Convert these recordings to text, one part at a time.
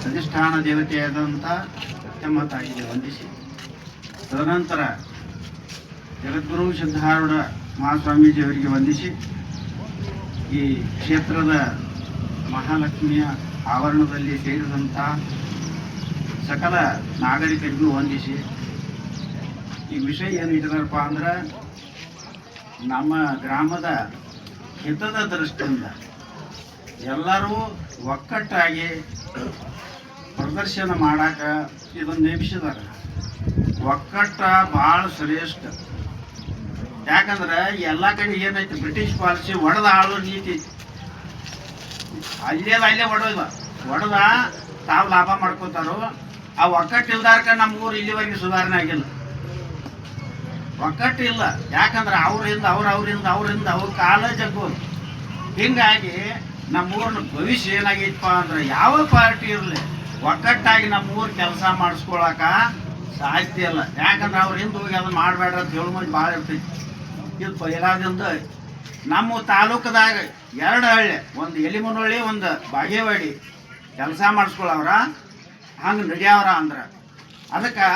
ಅಧಿಷ್ಠಾನ ದೇವತೆಯಾದಂಥ ಸತ್ಯಮ್ಮ ತಾಯಿಗೆ ವಂದಿಸಿ. ತದನಂತರ ಜಗದ್ಗುರು ಸಿದ್ಧಾರೂಢ ಮಹಾಸ್ವಾಮೀಜಿಯವರಿಗೆ ವಂದಿಸಿ ಈ ಕ್ಷೇತ್ರದ ಮಹಾಲಕ್ಷ್ಮಿಯ ಆವರಣದಲ್ಲಿ ಸೇರಿದಂಥ ಸಕಲ ನಾಗರಿಕರಿಗೂ ವಂದಿಸಿ. ಈ ವಿಷಯ ಏನು ಇಟ್ಟಿದಾರಪ್ಪ ಅಂದ್ರೆ, ನಮ್ಮ ಗ್ರಾಮದ ಹಿತದ ದೃಷ್ಟಿಯಿಂದ ಎಲ್ಲರೂ ಒಕ್ಕಟ್ಟಾಗಿ ಪ್ರದರ್ಶನ ಮಾಡಾಕ ಇದನ್ನು ನೇಮಿಸಿದಾರ ಒಕ್ಕಟ್ಟ ಭಾಳ ಶ್ರೇಷ್ಠ. ಯಾಕಂದ್ರೆ ಎಲ್ಲ ಕಡೆ ಏನೈತಿ ಬ್ರಿಟಿಷ್ ಪಾಲಿಸಿ ಒಡೆದ ಆಳು ನೀತಿ. ಅಲ್ಲೇ ಅಲ್ಲೇ ಒಡೋದ ಒಡೆದ ತಾವು ಲಾಭ ಮಾಡ್ಕೋತಾರೋ, ಆ ಒಕ್ಕಟ್ಟು ಇಲ್ದಾರ್ಕ ನಮ್ಮ ಊರು ಇಲ್ಲಿವರೆಗೆ ಸುಧಾರಣೆ ಆಗಿಲ್ಲ. ಒಕ್ಕಟ್ಟು ಇಲ್ಲ. ಯಾಕಂದ್ರೆ ಅವ್ರಿಂದ ಅವ್ರ ಅವರಿಂದ ಅವ್ರಿಂದ ಅವ್ರ ಕಾಲ ಜಗ್ಗೋದು. ಹಿಂಗಾಗಿ ನಮ್ಮ ಊರಿನ ಭವಿಷ್ಯ ಏನಾಗೈತಪ್ಪ ಅಂದ್ರೆ ಯಾವ ಪಾರ್ಟಿ ಇರಲಿ ಒಕ್ಕಟ್ಟಾಗಿ ನಮ್ಮ ಊರು ಕೆಲಸ ಮಾಡಿಸ್ಕೊಳಕ ಸಾಧ್ಯ ಇಲ್ಲ. ಯಾಕಂದ್ರೆ ಅವ್ರ ಹಿಂದೆ ಹೋಗಿ ಅದನ್ನ ಮಾಡಬೇಡ್ರಿ ಅಂತ ಹೇಳೋ ಮಂದಿ ಭಾಳ ಇರ್ತೈತಿ. ಇದು ಬಯಲಾದಿಂದ ನಮ್ಮ ತಾಲೂಕದಾಗ ಎರಡು ಹಳ್ಳಿ, ಒಂದು ಎಲಿಮನಹಳ್ಳಿ, ಒಂದು ಬಾಗೇವಾಡಿ ಕೆಲಸ ಮಾಡಿಸ್ಕೊಳವ್ರ, ಹಂಗೆ ನಡೆಯವ್ರ ಅಂದ್ರೆ ಅದಕ್ಕೆ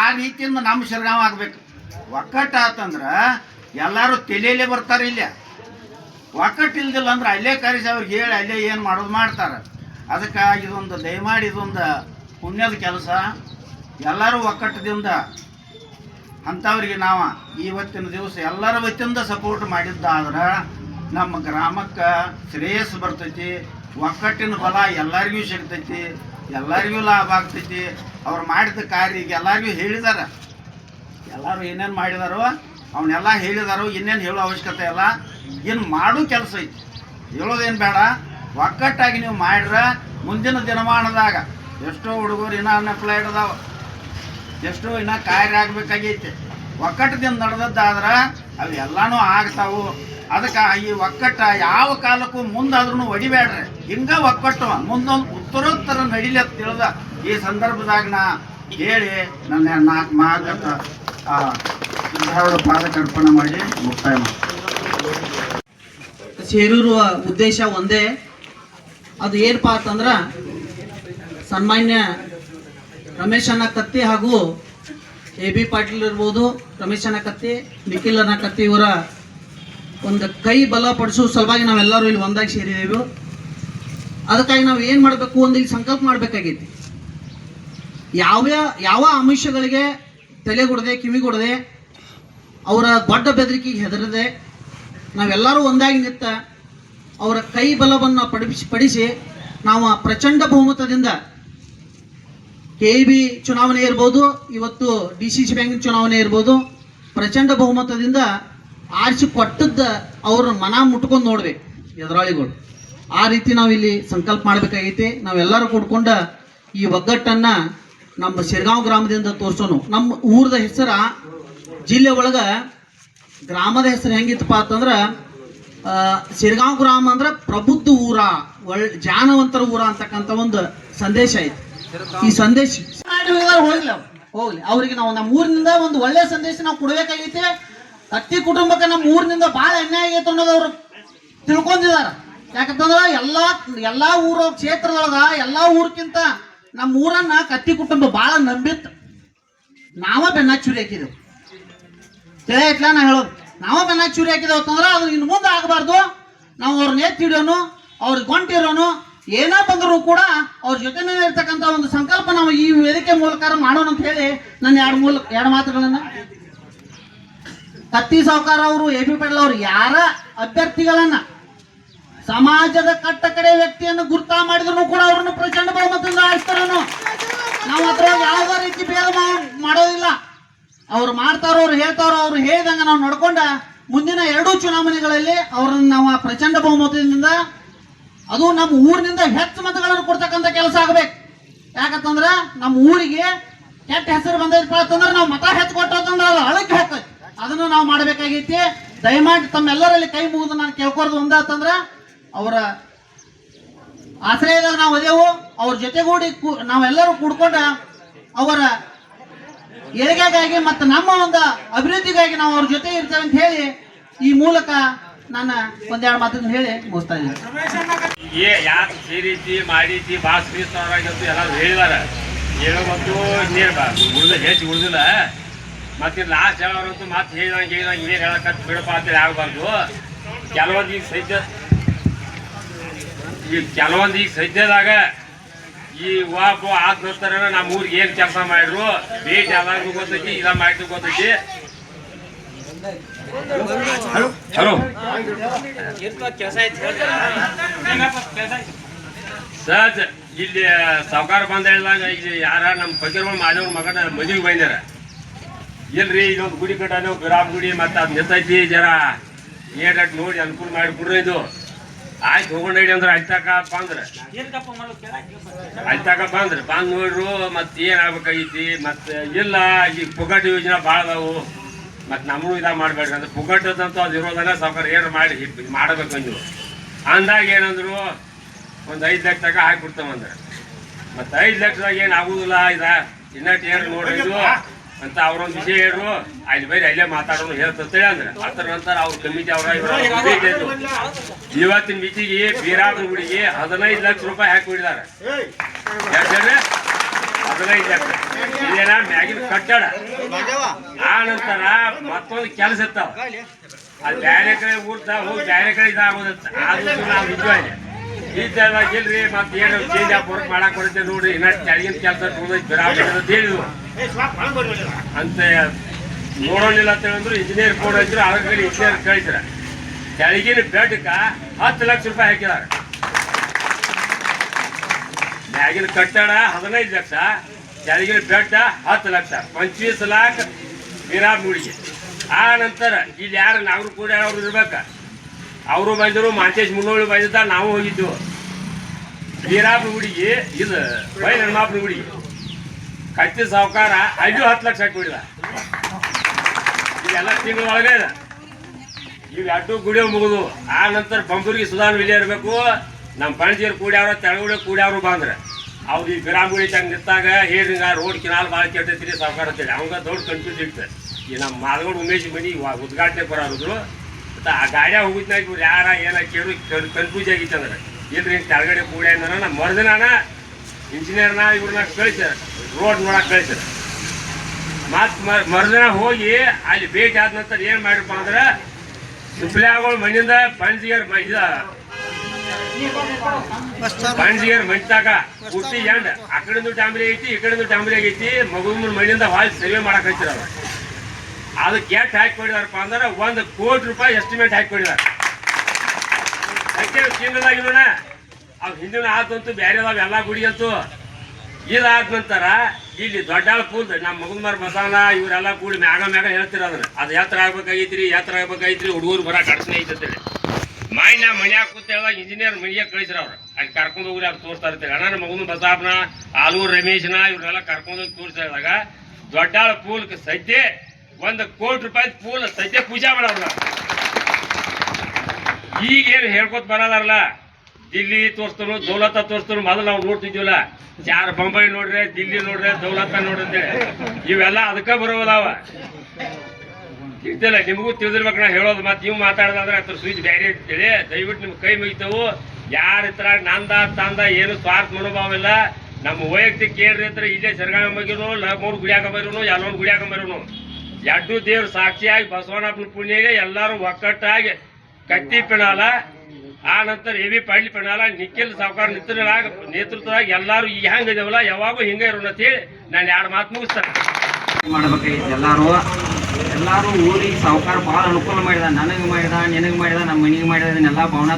ಆ ರೀತಿಯಿಂದ ನಮ್ಮ ಶಿರಗಾಂವ್ ಆಗ್ಬೇಕು. ಒಕ್ಕಟ್ಟಾತಂದ್ರೆ ಎಲ್ಲರೂ ತಲೆಯಲ್ಲೇ ಬರ್ತಾರೆ ಇಲ್ಲೇ. ಒಕ್ಕಟ್ಟು ಇಲ್ದಿಲ್ಲ ಅಂದ್ರೆ ಅಲ್ಲೇ ಕರೆಸಿ ಅವ್ರಿಗೆ ಹೇಳಿ ಅಲ್ಲೇ ಏನು ಮಾಡೋದು ಮಾಡ್ತಾರೆ. ಅದಕ್ಕಾಗಿ ಇದೊಂದು, ದಯಮಾಡಿ ಇದೊಂದು ಪುಣ್ಯದ ಕೆಲಸ. ಎಲ್ಲರೂ ಒಕ್ಕಟ್ಟದಿಂದ ಅಂಥವ್ರಿಗೆ ನಾವು ಇವತ್ತಿನ ದಿವಸ ಎಲ್ಲರ ವತಿಯಿಂದ ಸಪೋರ್ಟ್ ಮಾಡಿದ್ದಾದ್ರೆ ನಮ್ಮ ಗ್ರಾಮಕ್ಕೆ ಶ್ರೇಯಸ್ ಬರ್ತೈತಿ, ಒಕ್ಕಟ್ಟಿನ ಬಲ ಎಲ್ಲರಿಗೂ ಸಿಗ್ತೈತಿ, ಎಲ್ಲರಿಗೂ ಲಾಭ ಆಗ್ತೈತಿ. ಅವ್ರು ಮಾಡಿದ ಕಾರ್ಯ ಈಗ ಎಲ್ಲರಿಗೂ ಹೇಳಿದಾರೆ. ಎಲ್ಲರೂ ಏನೇನು ಮಾಡಿದಾರೋ ಅವನ್ನೆಲ್ಲ ಹೇಳಿದಾರೋ, ಇನ್ನೇನು ಹೇಳೋ ಅವಶ್ಯಕತೆ ಇಲ್ಲ. ಇನ್ನು ಮಾಡೋ ಕೆಲಸ ಐತಿ. ಹೇಳೋದೇನು ಬೇಡ ಒಕ್ಕಟ್ಟಾಗಿ ನೀವು ಮಾಡ್ರೆ ಮುಂದಿನ ದಿನಮಾನದಾಗ ಎಷ್ಟೋ ಹುಡುಗರು ಇನ್ನೂ ಅನ್ಅಪ್ಲೈಡ್ ಅದಾವ. ಎಷ್ಟೋ ಇನ್ನೂ ಕಾರ್ಯ ಆಗಬೇಕಾಗೈತೆ. ಒಕ್ಕಟ್ಟದಿಂದ ನಡೆದದ್ದಾದ್ರೆ ಎಲ್ಲಾನು ಆಗ್ತಾವು. ಅದಕ್ಕೆ ಈ ಒಕ್ಕಟ್ಟ ಯಾವ ಕಾಲಕ್ಕೂ ಮುಂದಾದ್ರೂ ಹೊಡಿಬೇಡ್ರಿ ಹಿಂಗ ಒಕ್ಕಟ್ಟು ಮುಂದೊಂದು ಉತ್ತರೋತ್ತರ ಅಂತ ತಿಳಿದ ಈ ಸಂದರ್ಭದಾಗ ನಾ ಹೇಳಿ ನನ್ನ ನಾಲ್ಕು ಸಿದ್ಧಾರೂಢ ಪಾದಕ್ಕೆ ಮಾಡಿ ಮುಕ್ತಾಯ ಮಾಡಿ ಸೇರಿರುವ ಉದ್ದೇಶ ಒಂದೇ. ಅದು ಏನಪ್ಪಾ ಅಂತಂದ್ರ ಸನ್ಮಾನ್ಯ ರಮೇಶ್ ಅಣ್ಣ ಕತ್ತಿ ಹಾಗೂ ಎ ಬಿ ಪಾಟೀಲ್ ಇರ್ಬೋದು. ರಮೇಶ್ ಅಣ್ಣ ಕತ್ತಿ, ನಿಖಿಲ್ ಅಣ್ಣ ಕತ್ತಿ ಇವರ ಒಂದು ಕೈ ಬಲಪಡಿಸೋ ಸಲುವಾಗಿ ನಾವೆಲ್ಲರೂ ಇಲ್ಲಿ ಒಂದಾಗಿ ಸೇರಿದೆವು. ಅದಕ್ಕಾಗಿ ನಾವು ಏನು ಮಾಡಬೇಕು ಒಂದು ಇಲ್ಲಿ ಸಂಕಲ್ಪ ಮಾಡಬೇಕಾಗೈತಿ. ಯಾವ ಯಾವ ಆಮಿಷಗಳಿಗೆ ತಲೆಗೊಡದೆ ಕಿವಿಗೊಡದೆ ಅವರ ದೊಡ್ಡ ಬೆದರಿಕೆಗೆ ಹೆದರದೆ ನಾವೆಲ್ಲರೂ ಒಂದಾಗಿ ನಿಂತ ಅವರ ಕೈ ಬಲವನ್ನು ಪಡಿಸಿ ಪಡಿಸಿ ನಾವು ಪ್ರಚಂಡ ಬಹುಮತದಿಂದ ಕೆ ಬಿ ಚುನಾವಣೆ ಇರ್ಬೋದು, ಇವತ್ತು ಡಿ ಸಿ ಸಿ ಬ್ಯಾಂಕ್ ಚುನಾವಣೆ ಇರ್ಬೋದು, ಪ್ರಚಂಡ ಬಹುಮತದಿಂದ ಆರಿಸಿ ಕೊಟ್ಟದ್ದ ಅವ್ರ ಮನ ಮುಟ್ಕೊಂಡು ನೋಡ್ಬೇಕು ಎದುರಾಳಿಗಳು. ಆ ರೀತಿ ನಾವು ಇಲ್ಲಿ ಸಂಕಲ್ಪ ಮಾಡಬೇಕಾಗೈತಿ. ನಾವೆಲ್ಲರೂ ಕೂಡ್ಕೊಂಡ ಈ ಒಗ್ಗಟ್ಟನ್ನು ನಮ್ಮ ಶಿರ್ಗಾಂವ್ ಗ್ರಾಮದಿಂದ ತೋರ್ಸೋನು. ನಮ್ಮ ಊರದ ಹೆಸರ ಜಿಲ್ಲೆ ಒಳಗ ಗ್ರಾಮದ ಹೆಸರು ಹೆಂಗಿತ್ತಪ್ಪ ಅಂತಂದ್ರ ಶಿರ್ಗಾಂವ್ ಗ್ರಾಮ ಅಂದ್ರ ಪ್ರಬುದ್ಧ ಊರ ಒಳ್ ಜಾನವಂತರ ಊರ ಅಂತಕ್ಕಂಥ ಒಂದು ಸಂದೇಶ ಐತಿ. ಈ ಸಂದೇಶ ಹೋಗ್ಲಿ. ಹೋಗ್ಲಿ. ಅವ್ರಿಗೆ ನಾವು ನಮ್ಮ ಊರಿನಿಂದ ಒಂದು ಒಳ್ಳೆ ಸಂದೇಶ ನಾವು ಕೊಡ್ಬೇಕಾಗೈತಿ. ಅತ್ತಿ ಕುಟುಂಬಕ್ಕೆ ನಮ್ಮ ಊರಿನಿಂದ ಭಾಳ ಅನ್ಯಾಯ ಆಗೈತೆ ಅನ್ನೋದು ಅವ್ರು ತಿಳ್ಕೊಂಡಿದಾರ. ಯಾಕಂತಂದ್ರ ಎಲ್ಲಾ ಎಲ್ಲಾ ಊರ ಕ್ಷೇತ್ರದೊಳಗ ಎಲ್ಲಾ ಊರ್ಕಿಂತ ನಮ್ಮ ಊರನ್ನ ಕತ್ತಿ ಕುಟುಂಬ ಭಾಳ ನಂಬಿತ್ತು. ನಾವ ಬೆನ್ನ ಚುರಿ ಹಾಕಿದೆವು. ತಿಳಿಯತ್ಲ ನಾ ಹೇಳೋದು ನಾವು ಬೆನ್ನ ಚೂರಿ ಹಾಕಿದೇವು ಅಂತಂದ್ರೆ ಅದು ಇನ್ನು ಮುಂದೆ ಆಗಬಾರ್ದು. ನಾವು ಅವ್ರನ್ನ ಎತ್ತಿಡೋನು ಅವ್ರಿಗೆ ಗೊಂಟಿರೋನು, ಏನೋ ಬಂದರೂ ಕೂಡ ಅವ್ರ ಜೊತೆನೇ ಇರ್ತಕ್ಕಂಥ ಒಂದು ಸಂಕಲ್ಪ ನಾವು ಈ ವೇದಿಕೆ ಮೂಲಕ ಮಾಡೋಣ ಅಂತ ಹೇಳಿ ನನ್ನ ಎರಡು ಮೂಲ, ಎರಡು ಮಾತುಗಳನ್ನ. ಕತ್ತಿ ಸಾವುಕಾರ ಅವರು, ಎ ಪಿ ಪಟೇಲ್ ಅವರು ಯಾರ ಅಭ್ಯರ್ಥಿಗಳನ್ನ ಸಮಾಜದ ಕಟ್ಟ ಕಡೆ ವ್ಯಕ್ತಿಯನ್ನು ಗುರ್ತಾ ಮಾಡಿದ್ರು ಕೂಡ ಅವ್ರನ್ನ ಪ್ರಚಂಡ ಬಹುಮತದಿಂದ ಆರಿಸ್ತಾರನು. ನಾವು ಅದ್ರ ಯಾವ ರೀತಿ ಭೇದ ಅವ್ರು ಮಾಡ್ತಾರೋ, ಅವ್ರು ಹೇಳ್ತಾರೋ, ಅವ್ರು ಹೇಳಿದಂಗ ನಾವು ನಡ್ಕೊಂಡ ಮುಂದಿನ ಎರಡೂ ಚುನಾವಣೆಗಳಲ್ಲಿ ಅವ್ರನ್ನ ನಾವು ಆ ಪ್ರಚಂಡ ಬಹುಮತದಿಂದ, ಅದು ನಮ್ಮ ಊರಿನಿಂದ ಹೆಚ್ಚು ಮತಗಳನ್ನು ಕೊಡ್ತಕ್ಕಂಥ ಕೆಲಸ ಆಗ್ಬೇಕು. ಯಾಕಂತಂದ್ರೆ ನಮ್ಮ ಊರಿಗೆ ಕೆಟ್ಟ ಹೆಸರು ಬಂದೈತಪ್ಪ ಅಂತಂದ್ರೆ ನಾವು ಮತ ಹೆಚ್ಚು ಕೊಟ್ಟಂದ್ರೆ ಅದು ಅಳಕ್ಕೆ ಹಾಕೈತಿ ಅದನ್ನು ನಾವು ಮಾಡಬೇಕಾಗೈತಿ. ದಯಮಾಡಿ ತಮ್ಮೆಲ್ಲರಲ್ಲಿ ಕೈ ಮುಗಿದು ನಾನು ಕೇಳ್ಕೊರ್ದು ಒಂದಾತಂದ್ರ ಅವರ ಆಶ್ರಯದಾಗ ನಾವು ಅದೇವು ಅವ್ರ ಜೊತೆಗೂಡಿ ನಾವೆಲ್ಲರೂ ಕೂಡ್ಕೊಂಡ ಅವರ ಏಳಿಗೆಗಾಗಿ ಮತ್ತು ನಮ್ಮ ಒಂದು ಅಭಿವೃದ್ಧಿಗಾಗಿ ನಾವು ಅವ್ರ ಜೊತೆ ಇರ್ತೇವೆ ಅಂತ ಹೇಳಿ ಈ ಮೂಲಕ ನನ್ನ ಒಂದೆರಡು ಮಾತನ್ನು ಹೇಳಿ ಮುಗಿಸ್ತಾ ಇದ್ದೀನಿ. ಏ ಯಾಕೆ ಸೇರಿತಿ ಮಾಡಿತಿ ಭಾಳ ಶ್ರೀಸ್ತವರಾಗಂತೂ ಎಲ್ಲರೂ ಹೇಳಿದಾರ. ನೀರು ಬಾ, ಉಳ್ದ ಹೆಚ್ಚು ಉಳ್ದಿಲ್ಲ. ಮತ್ತೆ ಲಾಸ್ಟ್ ಹೇಳೋರಂತೂ ಮತ್ತೆ ಹೇಳಿದಂಗೆ ಹೇಳಿದಂಗೆ ಏನು ಹೇಳಕತ್ ಬಿಡಪ್ಪ ಅಂತೇಳಿ ಆಗಬಾರ್ದು. ಕೆಲವೊಂದು ಈಗ ಸದ್ಯ ಈಗ ಕೆಲವೊಂದು ಈಗ ಸದ್ಯದಾಗ ಈ ವಾಪು ಆದ ನಂತರ ನಮ್ಮ ಊರಿಗೆ ಏನು ಕೆಲಸ ಮಾಡಿದ್ರು? ಭೇಟಿ ಯಾವಾಗ ಗೊತ್ತೈತಿ ಇಲ್ಲ ಮಾಡಿದ್ರು ಗೊತ್ತೈತಿ. ಸಹಜ. ಇಲ್ಲಿ ಸಾವುಕಾರ ಬಂದ ಹೇಳಿದಾಗ ಇಲ್ಲಿ ಯಾರ ನಮ್ಮ ಫಕೀರ್ಗಳು ಮಾದೇವ್ರ ಮಗನ ಮದುವೆ ಬಂದಾರ ಇಲ್ರಿ ಇದೊಂದು ಗುಡಿ ಕಟ್ಟಾನು ಗ್ರಾಮ ಗುಡಿ ಮತ್ತೆ ಅದು ನಿಂತೈತಿ ಜರ. ಏಟ್ ನೋಡಿ ಅನುಕೂಲ ಮಾಡಿ ಕೊಡ್ರಿ ಇದು. ಆಯ್ತು ಹೋಗೋಣ ಹೇಳಿ ಅಂದ್ರೆ ಅಲ್ತಾಕ ಬಂದ್ರೆ ಆಯ್ತಾಕ ಬಂದ್ರ ಬಂದ್ ನೋಡ್ರು ಮತ್ತೆ ಏನ್ ಆಗ್ಬೇಕಾಗೈತಿ ಮತ್ತೆ ಇಲ್ಲ ಈ ಪುಗಟ್ ಯೋಜನೆ ಭಾಳ ಅದಾವು. ಮತ್ತೆ ನಮಗೂ ಇದಾಗ ಮಾಡ್ಬೇಡ್ರಿ. ಅಂದ್ರೆ ಪುಗಟ್ಟದಂತೂ ಅದು ಇರೋದಲ್ಲ ಸಾವುಕಾರ ಏನು ಮಾಡಿ ಮಾಡಬೇಕು ಅಂದ್ರು ಅಂದಾಗ ಏನಂದ್ರು ಒಂದು ಐದು ಲಕ್ಷ ತಗ ಹಾಕಿ ಅಂದ್ರೆ. ಮತ್ತೆ ಐದು ಲಕ್ಷದಾಗ ಏನು ಆಗುದಿಲ್ಲ ಇದ. ಇನ್ನಟ್ಟು ಏನು ನೋಡಿದ್ರು ಅಂತ ಅವ್ರೊಂದು ವಿಷಯ ಹೇಳ್ರು. ಅಲ್ಲಿ ಬೈರಿ ಅಲ್ಲೇ ಮಾತಾಡೋನು ಹೇಳ್ತೇಳಿ ಅಂದ್ರೆ. ಅದ್ರ ನಂತರ ಅವ್ರ ಕಮಿಟಿ ಅವ್ರ. ಇವತ್ತಿನ ಮಿತಿಗೆ ಬೀರಾದ ಗುಡಿಗೆ ಹದಿನೈದು ಲಕ್ಷ ರೂಪಾಯಿ ಹಾಕಿ ಬಿಡಿದಾರೆ ಹದಿನೈದು ಲಕ್ಷ. ಇದೇನ ಮ್ಯಾಗಿನ ಕಟ್ಟಡ. ಆ ನಂತರ ಮತ್ತೊಂದು ಕೆಲಸ ಇರ್ತಾವ. ಅಲ್ಲಿ ಬೇರೆ ಕಡೆ ಊರ್ತ ಹೋಗಿ ಬೇರೆ ಕಡೆ ಇದಾಗೋದಂತ ಆದ್ರೂ ನಾವು ನಿಜವಾಗಿ ಇದ್ದಾಗ ಇಲ್ರಿ ಮತ್ತೆ ಏನು ಚೇಂಜ್ ಆಫ್ ವರ್ಕ್ ಮಾಡಕ್ ಬರುತ್ತೆ ನೋಡ್ರಿ. ಇನ್ನಷ್ಟು ಕೆಳಗಿನ ಕೆಲಸ ಅಂತ ಹೇಳಿದ್ವು ಅಂತ ನೋಡೋಲಿಲ್ಲ ಅಂತ ಹೇಳಿದ್ರು ಇಂಜಿನಿಯರ್ ಫೋನ್ ಅದ್ರ ಕಡೆ ಇಂಜಿನಿಯರ್ ಕಳಿಸ್ರ ಕೆಳಗಿನ ಬೆಡ್ಕ ಹತ್ತು ಲಕ್ಷ ರೂಪಾಯಿ ಹಾಕಿದಾರೆ ಮ್ಯಾಗಿನ ಕಟ್ಟಡ ಹದಿನೈದು ಲಕ್ಷ, ಕೆಳಗಿನ ಬೆಟ್ಟ ಹತ್ತು ಲಕ್ಷ ಪಂಚವೀಸ್ ಲಾಖ ವಿರಾಮ್ ಗುಡಿಗೆ ಆ ನಂತರ ಇಲ್ಲಿ ಯಾರು ನಾಗರು ಕೂಡ ಅವರು ಇರ್ಬೇಕು. ಅವರು ಬಂದರು, ಮಾಂತೇಶ್ ಮುನ್ನೋಳಿ ಬಂದಿದ್ದ, ನಾವು ಹೋಗಿದ್ದು ವೀರಾಪ್ನ ಗುಡಿಗೆ ಇದು ಬೈ ಹನುಮಾಪನ ಗುಡಿಗೆ ಕತ್ತಿ ಸಾವುಕಾರ ಐದು ಹತ್ತು ಲಕ್ಷ ಹಾಕಿಬಿಡಿದ. ಇದೆಲ್ಲ ತಿಂಗಳ ಒಳಗೆ ಇದೆ. ಈಗ ಅಡ್ಡು ಗುಡಿಯೋ ಮುಗಿದು, ಆ ನಂತರ ಬಂಬೂರಿಗೆ ಸುಧಾರಣೆ ವಿಜಯ ಇರಬೇಕು. ನಮ್ಮ ಪಣಜಿಯರು ಕೂಡ್ಯಾವ್ರ ತೆಳಗುಡಿ ಕೂಡ್ಯಾವ್ರು ಬಂದ್ರೆ. ಅವ್ರು ಈ ಗ್ರಾಮ ಗುಡಿ ತಂಗ ನಿಂತಾಗ ಹೇಳಿ ರೋಡ್ ಕಿನಾಲ್ ಭಾಳ ಕೆಟ್ಟೈತಿ ಸಾವುಕಾರ ಅಂತೇಳಿ. ಅವಾಗ ದೊಡ್ಡ ಕನ್ಫ್ಯೂಸ್ ಇತ್ತು. ಈ ನಮ್ಮ ಮಾದಗೋಡು ಉಮೇಶ್ ಮನಿ ಉದ್ಘಾಟನೆ ಬರೋರು ಮತ್ತು ಆ ಗಾಡ್ಯಾಗ ಹೋಗಿದ್ನಾಗ ಇವ್ರು ಯಾರ, ಏನ ಕೇಳಿ ಕನ್ಫ್ಯೂಸ್ ಆಗಿತ್ತಂದ್ರೆ ಇಲ್ರಿ ಹಿಂಗೆ ಕೆಳಗಡೆ ಕೂಡ್ಯ ಅಂದ್ರೆ ನಮ್ಮ ಇಂಜಿನಿಯರ್ನ ಇವ್ರನ್ನ ಕಳಿಸ್ಯಾರ ರೋಡ್ ನೋಡಕ್ಕೆ ಕಳಿಸ್ಯಾರ ಮತ್ ಮರುದಿನ ಹೋಗಿ ಅಲ್ಲಿ ಭೇಟಿ ಆದ ನಂತರ ಏನ್ ಮಾಡಿರಪ್ಪ ಅಂದ್ರೆ ಸುಪ್ಲಿಯಾಗಳು ಮಣ್ಣಿಂದ ಪಂಜಿಗರ್ ಮೈದ ಮಂಚಾಕ ಪೂರ್ತಿ ಎಂಡ್. ಆ ಕಡೆಂದು ಡಾಂಬ್ರಿ ಐತಿ, ಈ ಕಡೆಂದು ಆಗೈತಿ ಮಗುವಿನ ಮಣ್ಣಿಂದ ಹಾಲ್ ಸರ್ವೆ ಮಾಡಕ್ ಹಚ್ಚಿರ ಅದಕ್ಕೆ ಎಷ್ಟು ಹಾಕಿ ಕೊಡಿದಾರಪ್ಪ ಅಂದ್ರೆ ಒಂದು ಕೋಟಿ ರೂಪಾಯಿ ಎಸ್ಟಿಮೇಟ್ ಹಾಕಿ ಕೊಡಿದಾರೆ. ಅದಕ್ಕೆ ಕೇಂದ್ರದಾಗ ಅವ್ ಹಿಂದಿನ ಆತಂತೂ ಬೇರೆ ಅದಾವ ಎಲ್ಲ ಗುಡಿ ಅಂತೂ ಇದಾದ ನಂತರ ಇಲ್ಲಿ ದೊಡ್ಡಾಳ ಪೂಲ್ ನಮ್ಮ ಮರ ಬಸವನ ಇವರೆಲ್ಲ ಕೂಡಿ ಮ್ಯಾಗ ಮ್ಯಾಗ ಹೇಳ್ತಿರ ಅದನ್ನ ಅದು ಎತ್ತರ ಆಗ್ಬೇಕಾಗೈತ್ರಿ ಎತ್ತರ ಆಗ್ಬೇಕಾಗೈತ್ರಿ, ಹುಡುಗರು ಬರ ಅಡಚಣೆ ಐತಂತೇಳಿ ನಾ ಮನ್ಯಾಗ ಕೂತ್ ಹೇಳದಾಗ ಇಂಜಿನಿಯರ್ ಮನೆಗೆ ಕಳಿಸ್ರ ಅವ್ರು. ಅಲ್ಲಿ ಕರ್ಕೊಂಡು ಹೋಗ್ರಿ, ಅವ್ರು ತೋರಿಸ್ತಾ ಇರ್ತಾರೆ. ಅಣ್ಣ ನಮ್ಮ ಮಗನ ಬಸವನ ಆಲೂರು ರಮೇಶನ ಇವ್ರನ್ನೆಲ್ಲ ಕರ್ಕೊಂಡು ಹೋಗಿ ತೋರಿಸ್ತಾ ಇದ್ದಾಗ ದೊಡ್ಡಾಳ ಪೂಲ್ಗೆ ಸದ್ಯ ಒಂದು ಕೋಟಿ ರೂಪಾಯಿ ಪೂಲ್ ಸದ್ಯ ಪೂಜಾ ಮಾಡೋಲ್ಲ ಈಗೇನು ಹೇಳ್ಕೊತ ಬರೋದಾರಲ್ಲ ದಿಲ್ಲಿ ತೋರಿಸ್ತಾರೋ ದೌಲತ ತೋರಿಸ್ತಾರು ಮೊದಲು ನಾವು ನೋಡ್ತಿದ್ವಲ್ಲ. ಯಾರು ಬೊಂಬೈ ನೋಡ್ರೆ, ದಿಲ್ಲಿ ನೋಡ್ರೆ, ದೌಲತ ನೋಡ್ರಿ ಇವೆಲ್ಲ ಅದಕ್ಕೆ ಬರೋದಾವ. ತಿಳಿದಿಲ್ಲ ನಿಮಗೂ ತಿಳಿದಿರ್ಬೇಕು, ನಾ ಹೇಳೋದು ಮತ್ತೆ ನೀವು ಮಾತಾಡೋದಾದ್ರೆ ಅದ್ರ ಸ್ವಿಚ್ ಬೇರೆ ಅಂತೇಳಿ ದಯವಿಟ್ಟು ನಿಮ್ಗೆ ಕೈ ಮುಗಿತವು. ಯಾರ ಹತ್ರ ನಂದ, ತಂದ, ಏನು ಸ್ವಾರ್ಥ ಮನೋಭಾವ ಇಲ್ಲ. ನಮ್ಮ ವೈಯಕ್ತಿಕ ಏನ್ರಿ ಅಂದ್ರೆ ಇಲ್ಲೇ ಸರ್ಗಾಮ ಬಗ್ಗೆನು ಲಗೋರು ಗುಡಿಯಾಕ ಬರೋನು ಎಲ್ಲೊಂದು ಗುಡಿಯಾಕ ಬರೋನು. ಎರಡು ದೇವ್ರು ಸಾಕ್ಷಿಯಾಗಿ ಬಸವಣ್ಣಪ್ಪನ ಪುಣ್ಯಗೆ ಎಲ್ಲರೂ ಒಕ್ಕಟ್ಟಾಗಿ ಕತ್ತಿ ಪಿಣಾಲ. ಆ ನಂತರ ಎ ವಿ ಪಾಟೀಲ್ ಪಣಾಲ, ನಿಖಿಲ್ ಸಾವುಕಾರ ನೇತೃತ್ವದಾಗ ನೇತೃತ್ವದಾಗ ಎಲ್ಲರೂ ಈಗ ಹೆಂಗ್ ಇದಾವಲ್ಲ, ಯಾವಾಗೂ ಹಿಂಗೆ ಇರೋಣ ಅಂತೇಳಿ ನಾನು ಎರಡು ಮಾತು ಮುಗಿಸ್ತೇನೆ. ಮಾಡ್ಬೇಕಾಗಿತ್ತು? ಎಲ್ಲಾರು ಎಲ್ಲಾರು ಊರಿಗೆ ಸಾವುಕಾರ ಭಾಳ ಅನುಕೂಲ ಮಾಡಿದ. ನನಗೆ ಮಾಡಿದ, ನಿನಗೆ ಮಾಡಿದ ನಮ್ಮ ಮನೆಗೆ ಮಾಡಿದ, ಇದನ್ನೆಲ್ಲ ಭವನ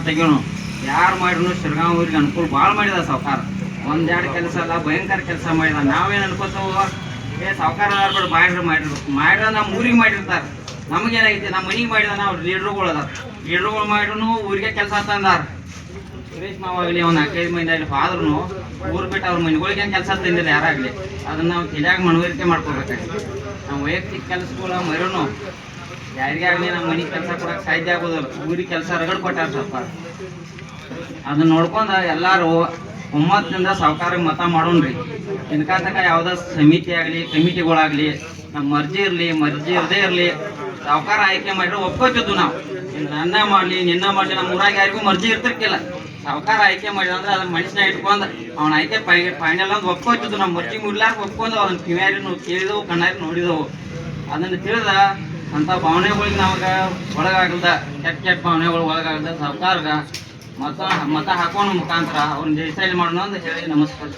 ಯಾರು ಮಾಡಿದ್ರು ಶಿರ್ಗಾಂವ್ ಊರಿಗೆ ಅನುಕೂಲ ಭಾಳ ಮಾಡಿದ ಸಾವುಕಾರ. ಒಂದೆರಡು ಕೆಲಸ ಅಲ್ಲ, ಭಯಂಕರ ಕೆಲಸ ಮಾಡಿದ. ನಾವೇನು ಅನ್ಕೋತಾವ? ಏ, ಸಾವುಕಾರ ಮಾಡ್ರಿ, ಮಾಡಿರು. ಮಾಡ್ರ ನಮ್ಮ ಊರಿಗೆ ಮಾಡಿರ್ತಾರೆ. ನಮಗೇನಾಗೈತಿ? ನಮ್ಮ ಮನೆಗೆ ಮಾಡಿದ, ನಾವು ಲೀಡ್ರುಗಳು ಲೀಡ್ರುಗಳು ಮಾಡ್ರು ಊರಿಗೆ ಕೆಲಸ ತಂದಾರ ಸುರೇಶ್ ಮಾವ ಆಗಲಿ, ಅವ್ನ ನಾಲ್ಕೈದು ಮಂದಿ ಆಗಲಿ ಊರು ಬಿಟ್ಟು ಅವ್ರ ಮನೆಗಳಿಗೆ ಕೆಲಸ ತಂದಿಲ್ಲ ಯಾರಾಗಲಿ ಅದನ್ನ ನಾವು ತಿಳಿಯಾಗಿ ಮನವರಿಕೆ ಮಾಡ್ಕೋಬೇಕಾಗಿ ನಾವು ವೈಯಕ್ತಿಕ ಕೆಲಸಗಳು ಮರೋನು ಯಾರಿಗೇ ಆಗಲಿ ನಮ್ಮ ಮನೆ ಕೆಲಸ ಕೊಡಕ್ಕೆ ಸಾಧ್ಯ ಆಗೋದಿಲ್ಲ ಊರಿಗೆ ಕೆಲಸ ರಗಡ್ ಕೊಟ್ಟಾರ ಸ್ವಲ್ಪ. ಅದನ್ನ ನೋಡ್ಕೊಂಡು ಎಲ್ಲರೂ ಒಮ್ಮತ್ತಿನಿಂದ ಸಾವುಕಾರ ಮತ ಮಾಡೋಣ್ರಿ. ಇನ್ಕಾತಕ ಯಾವ್ದ ಸಮಿತಿ ಆಗಲಿ, ಕಮಿಟಿಗಳಾಗ್ಲಿ ನಮ್ಮ ಮರ್ಜಿ ಇರಲಿ, ಮರ್ಜಿ ಇರದೇ ಇರಲಿ ಸಾವುಕಾರ ಆಯ್ಕೆ ಮಾಡಿರೋ ಒಪ್ಕೋತಿದ್ವು ನಾವು. ನನ್ನ ಮಾಡಲಿ, ನಿನ್ನ ಮಾಡಲಿ, ನಮ್ಮ ಊರಾಗ ಯಾರಿಗೂ ಮರ್ಜಿ ಇರ್ತಿರ್ಕಿಲ್ಲ. ಸಾವುಕಾರ ಆಯ್ಕೆ ಮಾಡಿದ ಅಂದ್ರೆ ಅದನ್ನ ಮನುಷ್ಯನ ಇಟ್ಕೊಂಡು ಅವ್ನ ಆಯ್ಕೆ ಫೈನಲ್ ಅಂತ ಒಪ್ಕೋತಿದ್ವು ನಮ್ಮ ಮರ್ಜಿ ಮುಡ್ಲಾರ್ಕ ಒಪ್ಕೊಂಡು ಅದನ್ನ ಕಿವ್ಯಾರಿ ಕೇಳಿದವು, ಕಣ್ಣಾರಿ ನೋಡಿದವು. ಅದನ್ನ ತಿಳಿದ ಅಂತ ಭಾವನೆಗಳಿಗೆ ನಮಗ ಒಳಗಾಗಲ್ದ, ಕೆಟ್ಟ ಕೆಟ್ಟ ಭಾವನೆಗಳು ಒಳಗಾಗಲ್ದ ಸರ್ಕಾರಗ ಮತ ಮತ ಹಾಕೋಣ ಮುಖಾಂತರ ಅವ್ರನ್ನ ಜಯಶಾಲಿ ಮಾಡೋಣ ಅಂತ ಹೇಳಿ ನಮಸ್ಕಾರ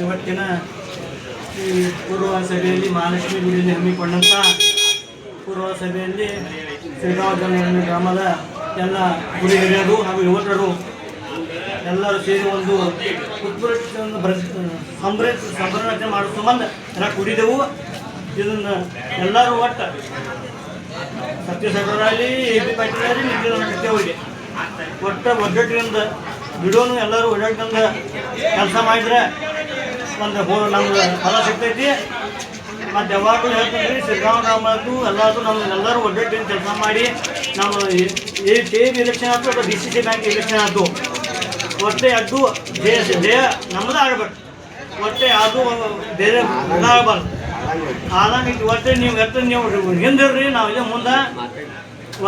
ಇವತ್ತಿನ ಈ ಪೂರ್ವ ಸಭೆಯಲ್ಲಿ ಮಹಾಲಕ್ಷ್ಮಿ ಗುಡಿಯಲ್ಲಿ ಹಮ್ಮಿಕೊಂಡಂಥ ಪೂರ್ವ ಸಭೆಯಲ್ಲಿ ಶ್ರೀರಾಮ ಗ್ರಾಮದ ಎಲ್ಲ ಗುರಿ ಹಿರಿಯರು ಹಾಗೂ ಯುವಕರು ಎಲ್ಲರೂ ಸೇರಿ ಒಂದು ಉತ್ಪೃಷ್ಟವನ್ನು ಬರ ಸಂಭ್ರ ಸಂಭ್ರಮಾಚರಣೆ ಮಾಡೋ ಎಲ್ಲ ಕುಡಿದೆವು. ಇದನ್ನು ಎಲ್ಲರೂ ಒಟ್ಟು ಸತ್ಯಸಾಗರಲ್ಲಿ ಎ ಪಿ ಪಾಟೀಲರಿ ನಿಂತಿದ್ದೇವೆ ಒಟ್ಟು ಒಗ್ಗಟ್ಟಿನಿಂದ ಬಿಡೋನು ಎಲ್ಲರೂ ಒಗ್ಗಟ್ಟಿನಿಂದ ಕೆಲಸ ಮಾಡಿದ್ರೆ ಒಂದು ಹೂ ನಮ್ಗೆ ಫಲ ಸಿಗ್ತೈತಿ. ಮತ್ತು ಯಾವಾಗಲೂ ಹೇಳ್ತೀನಿ ಶ್ರೀರಾಮ ರಾಮದು ನಮ್ಗೆ ನಮ್ಮ ಎಲ್ಲರೂ ಒಗ್ಗಟ್ಟಿನ ಕೆಲಸ ಮಾಡಿ ನಾವು ಈ ಟೇಮ್ ಎಲೆಕ್ಷನ್ ಆಯ್ತು ಅಥವಾ D C C bank election ಆಯ್ತು. ಒಟ್ಟೆ ಅದು ದೇಹ ಜಯ ನಮ್ಮದೇ ಆಗ್ಬೇಕು. ಒಟ್ಟೆ ಅದು ಬೇರೆ ಆಗಬಾರ್ದು. ಆದಂಗೆ ಒಟ್ಟೆ ನೀವು ಎತ್ತ ನೀವು ಹಿಂದಿರ್ರಿ, ನಾವು ಇದೇ ಮುಂದೆ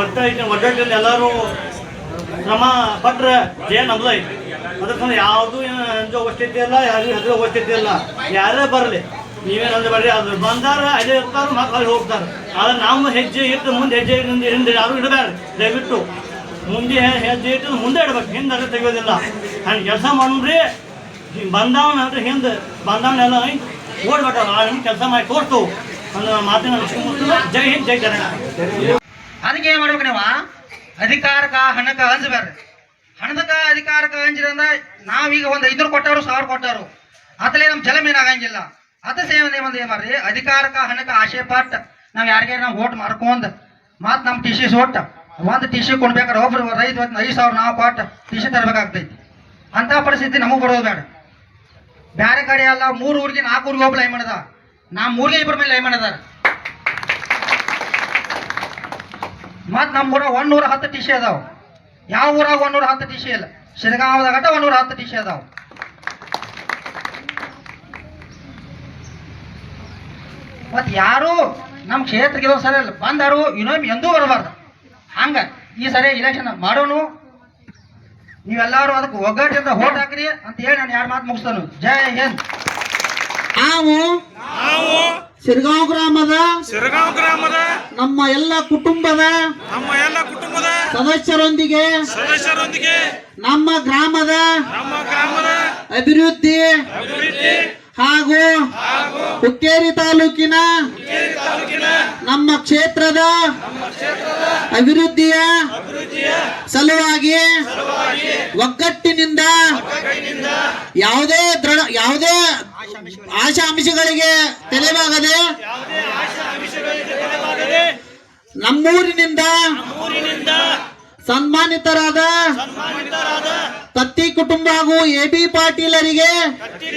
ಒಟ್ಟೆ ಒಡ್ಡಟ್ಟಿಂದ ಎಲ್ಲರೂ ಶ್ರಮ ಪಟ್ರೆ ಜಯ ನಮ್ದು ಐತಿ. ಅದಕ್ಕೆ ಯಾವುದು ಅಂಜೋ ಅವಶ್ಯಕತೆ ಇಲ್ಲ ಯಾರಿಗೂ ಹೆದರೋ ಅವಶ್ಯಕತೆ ಇಲ್ಲ ಯಾರೇ ಬರಲಿ. ನೀವೇನು ಬರ್ರಿ ಅದು ಬಂದಾರ, ಅದೇ ಇರ್ತಾರ ಮಕ್ಕಳು ಅಲ್ಲಿ ಹೋಗ್ತಾರೆ. ಆದ್ರೆ ನಾವು ಹೆಜ್ಜೆ ಇಟ್ಟು ಮುಂದೆ ಹೆಜ್ಜೆ ಹಿಂದೆ ಹಿಂದೆ ಯಾರು ಇಡಬೇಡ್ರಿ. ದಯವಿಟ್ಟು ಮುಂದೆ ಹೆಜ್ಜೆ ಇಟ್ಟು ಮುಂದೆ ಇಡ್ಬೇಕು. ಹಿಂದೆ ಅದು ತೆಗಿಯೋದಿಲ್ಲ. ಹಂಗೆ ಕೆಲಸ ಮಾಡ್ರಿ ಬಂದವನ ಅಂದ್ರೆ ಹಿಂದೆ ಬಂದವನೆಲ್ಲ ಓಡ್ಬೇಕಲ್ಲ ಆ ಕೆಲಸ ಮಾಡಿ ತೋರ್ತು ಅನ್ನೋ ಮಾತಿನ ಜೈ ಹಿಂದ್, ಜೈ ಕನ್ನಡ ಅದಕ್ಕೆ ಏನ್ ಮಾಡ್ಬೇಕು ನೀವು? ಅಧಿಕಾರಕ ಹಣಕ್ಕ ಹಂಚಬೇಡ್ರಿ ಹಣದಕ್ಕ ಅಧಿಕಾರ ಹಂಚಿರಂದ್ರ ನಾವೀಗ ಒಂದು ಐನೂರು ಕೊಟ್ಟವರು, ಸಾವಿರ ಕೊಟ್ಟವರು. ಅದ್ರಲ್ಲಿ ನಮ್ಮ ಜಲಮೀನು ಆಗಂಗಿಲ್ಲ. ಅದ ಸೇವೆ ಒಂದು ಏನು ಮಾಡ್ರಿ? ಅಧಿಕಾರಕ್ಕೆ, ಹಣಕ್ಕೆ ಆಶೆ ಪಾಠ ನಾವು ಯಾರಿಗೆ ನಾವು ಓಟ್ ಮಾರ್ಕೊಂಡ್ ಮತ್ ನಮ್ಮ ಟಿ ಸಿ ಸೋಟ್ ಒಂದು ಟಿ ಸಿ ಕೊಡ್ಬೇಕಾದ್ರೆ ಒಬ್ರು ರೈತ ಐದು ಸಾವಿರ ನಾವು ಕೊಟ್ಟು ಟಿ ಸಿ ತರಬೇಕಾಗ್ತೈತಿ. ಅಂತ ಪರಿಸ್ಥಿತಿ ನಮಗ್ ಬರೋದು ಬೇಡ. ಬೇರೆ ಕಡೆ ಅಲ್ಲ, ಮೂರು ಊರಿಗೆ ನಾಲ್ಕು ಊರಿಗೆ ಒಬ್ರು ಲೈ ಮಾಡದ ನಾ ಮೂರಿಗೆ ಇಬ್ಬರ ಮೇಲೆ ಲೈ ಮಾಡದಾರ. ಮತ್ ನಮ್ಮ ಊರಾಗ ಒಂದೂರ ಹತ್ತು ಟಿ ಸಿ ಅದಾವ. ಯಾವ ಊರಾಗ ಒಂದೂರ ಹತ್ತು ಟಿ ಸಿ ಇಲ್ಲ ಶಿರಗಾಂವದಾಗ ಒಂದೂರ ಹತ್ತು ಟಿ ಸಿ ಅದಾವ. ಮತ್ ಯಾರು ನಮ್ಮ ಕ್ಷೇತ್ರಕ್ಕೆ ಇದೊಂದು ಸರಿ ಇಲ್ಲ ಬಂದಾರು ಇನ್ನೊಮ್ಮೆ ಎಂದೂ ಬರಬಾರ್ದು. ಹಂಗ ಈ ಸರಿ ಇಲೆಕ್ಷನ್ ಮಾಡೋನು ನೀವೆಲ್ಲರೂ ಅದಕ್ಕೆ ಒಗ್ಗಟ್ಟಿಂದ ಹೋಟ್ ಹಾಕ್ರಿ ಅಂತ ಹೇಳಿ ನಾನು ಯಾರು ಮಾತು ಮುಗಿಸ್ತಾನು. ಜೈ ಹಿಂದ್. ನಾವು ಸಿರ್ಗಾಂವ್ ಗ್ರಾಮದ ಸಿರಗಾಂವ್ ಗ್ರಾಮದ ನಮ್ಮ ಎಲ್ಲ ಕುಟುಂಬದ ನಮ್ಮ ಎಲ್ಲ ಕುಟುಂಬದ ಸದಸ್ಯರೊಂದಿಗೆ ಸದಸ್ಯರೊಂದಿಗೆ ನಮ್ಮ ಗ್ರಾಮದ ನಮ್ಮ ಗ್ರಾಮದ ಅಭಿವೃದ್ಧಿ ಅಭಿವೃದ್ಧಿ ಹಾಗೂ ಹುಕ್ಕೇರಿ ತಾಲೂಕಿನ ನಮ್ಮ ಕ್ಷೇತ್ರದ ಅಭಿವೃದ್ಧಿಯ ಸಲುವಾಗಿ ಒಗ್ಗಟ್ಟಿನಿಂದ ಯಾವುದೇ ದೃಢ ಯಾವುದೇ ಆಶಾ ಅಂಶಗಳಿಗೆ ತಲೆಬಾಗದೆ ನಮ್ಮೂರಿನಿಂದ ಸನ್ಮಾನಿತರಾದ ತತ್ತಿ ಕುಟುಂಬ ಹಾಗೂ ಎ ಬಿ ಪಾಟೀಲರಿಗೆ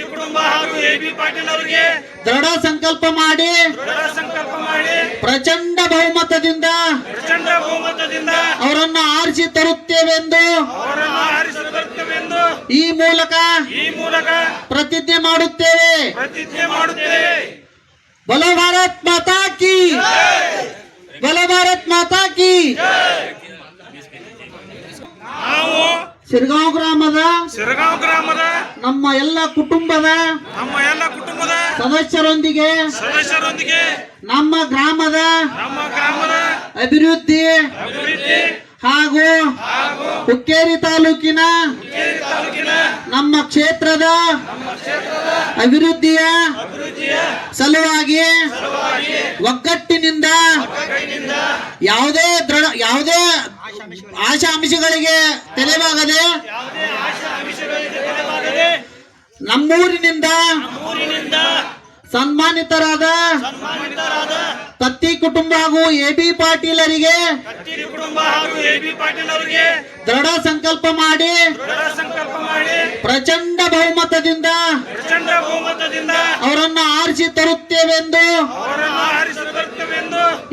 ಕುಟುಂಬ ಹಾಗೂ ಎ ಬಿ ಅವರಿಗೆ ದೃಢ ಸಂಕಲ್ಪ ಮಾಡಿ ದೃಢ ಸಂಕಲ್ಪ ಮಾಡಿ ಪ್ರಚಂಡ ಬಹುಮತದಿಂದ ಅವರನ್ನು ಆರಿಸಿ ತರುತ್ತೇವೆಂದು ಈ ಮೂಲಕ ಈ ಮೂಲಕ ಪ್ರತಿಜ್ಞೆ ಮಾಡುತ್ತೇವೆ. ಪ್ರತಿಜ್ಞೆ ಮಾಡುತ್ತೇವೆ. ಬಲ ಭಾರತ್ ಮಾತಾ ಕಿ. ಬಲ ಭಾರತ್ ಮಾತಾ ಕಿ. ನಾವು ಸಿರ್ಗಾಂವ್ ಗ್ರಾಮದ ಸಿರಗಾಂವ್ ಗ್ರಾಮದ ನಮ್ಮ ಎಲ್ಲ ಕುಟುಂಬದ ನಮ್ಮ ಎಲ್ಲ ಕುಟುಂಬದ ಸದಸ್ಯರೊಂದಿಗೆ ಸದಸ್ಯರೊಂದಿಗೆ ನಮ್ಮ ಗ್ರಾಮದ ನಮ್ಮ ಗ್ರಾಮದ ಅಭಿವೃದ್ಧಿ ಅಭಿವೃದ್ಧಿ ಹಾಗೂ ಹುಕ್ಕೇರಿ ತಾಲೂಕಿನ ನಮ್ಮ ಕ್ಷೇತ್ರದ ಅಭಿವೃದ್ಧಿಯ ಸಲುವಾಗಿ ಒಗ್ಗಟ್ಟಿನಿಂದ ಯಾವುದೇ ದೃಢ ಯಾವುದೇ ಆಶಾ ಅಂಶಗಳಿಗೆ ತಲೆಬಾಗದೆ ನಮ್ಮೂರಿನಿಂದ ಸನ್ಮಾನಿತರಾದ ಕತ್ತಿ ಕುಟುಂಬ ಹಾಗೂ ಎ ಬಿ ಪಾಟೀಲರಿಗೆ ದೃಢ ಸಂಕಲ್ಪ ಮಾಡಿ ದೃಢ ಸಂಕಲ್ಪ ಮಾಡಿ ಪ್ರಚಂಡ ಬಹುಮತದಿಂದ ಅವರನ್ನು ಆರಿಸಿ ತರುತ್ತೇವೆಂದು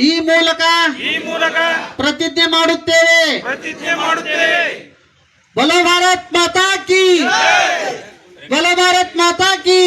ಈ ಮೂಲಕ ಈ ಮೂಲಕ ಪ್ರತಿಜ್ಞೆ ಮಾಡುತ್ತೇವೆ. ಪ್ರತಿಜ್ಞೆ ಮಾಡುತ್ತೇವೆ. ಬಲ ಭಾರತ್ ಮಾತಾ ಕಿ! ಬಲ ಭಾರತ್ ಮಾತಾ ಕಿ!